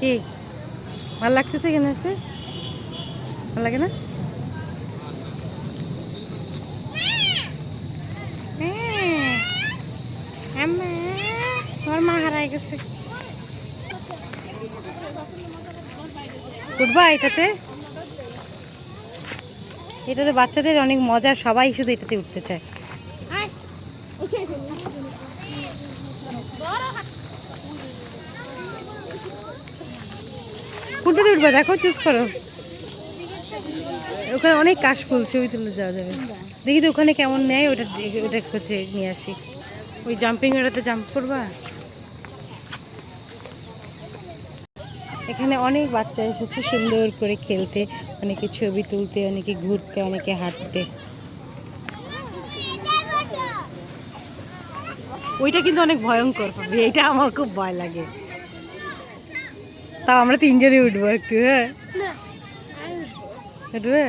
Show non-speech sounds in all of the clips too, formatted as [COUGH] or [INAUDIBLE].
কি? ভালো লাগতেছে এখানে এসে? ভালো লাগে না? মা হারাই গেছে। এটাতে? এটাতে বাচ্চাদের অনেক মজা, সবাই শুধু এটাতে উঠতে চায়। কোনটাতে উঠবা, দেখো চুজ করো। ওখানে অনেক কাশফুল ছবি তুলে যাওয়া যাবে। দেখি তো ওখানে কেমন নেয়, ওটা ওটা খুঁজে নিয়ে আসি। ওই জাম্পিং ওটাতে জাম্প করবা? এখানে অনেক বাচ্চা এসেছে সুন্দর করে খেলতে, অনেকে ছবি তুলতে, অনেকে ঘুরতে, অনেকে হাঁটতে। ওইটা কিন্তু অনেক ভয়ঙ্কর এটা আমার খুব ভয় লাগে। তাও আমরা তিনজনে উঠবো একটু হ্যাঁ? উঠবে?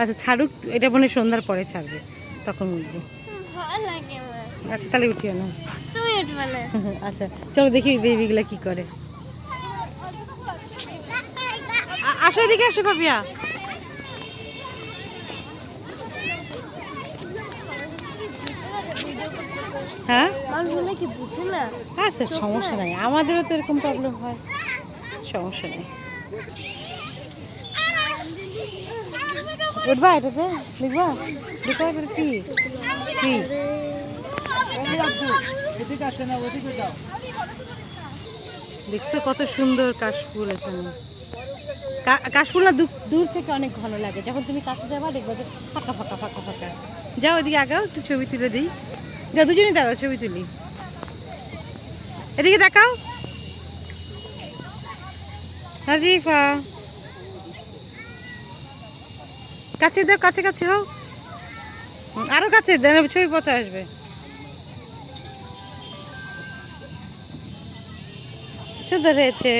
আচ্ছা ছাড়ুক এটা মনে সন্ধ্যার পরে ছাড়বে তখন উঠবো। আচ্ছা তাহলে উঠিও না। [LAUGHS] আচ্ছা চলো দেখি বেবিগুলা কি করে। আসো এদিকে আসো পাপিয়া হ্যাঁ? আচ্ছা সমস্যা নাই। আমাদেরও তো এরকম প্রবলেম হয়। সমস্যা নেই। উঠবা এটাতে লিখবা। লিখবা এটা কি? কি? দেখছ কত সুন্দর কাশফুল এখানে। কাশফুল না দূর- থেকে অনেক ভালো লাগে। যখন তুমি কাছে যাবা দেখবা যে ফাঁকা ফাঁকা ফাঁকা ফাঁকা। যাও ওইদিকে আগাও একটু ছবি তুলে দিই। যা দুজনেই দাঁড়াও ছবি তুলি। এদিকে দেখাও। নাজিফা কাছে দাও কাছে কাছে হও। আরও কাছে ছবি পচা আসবে। সুন্দর হয়েছে।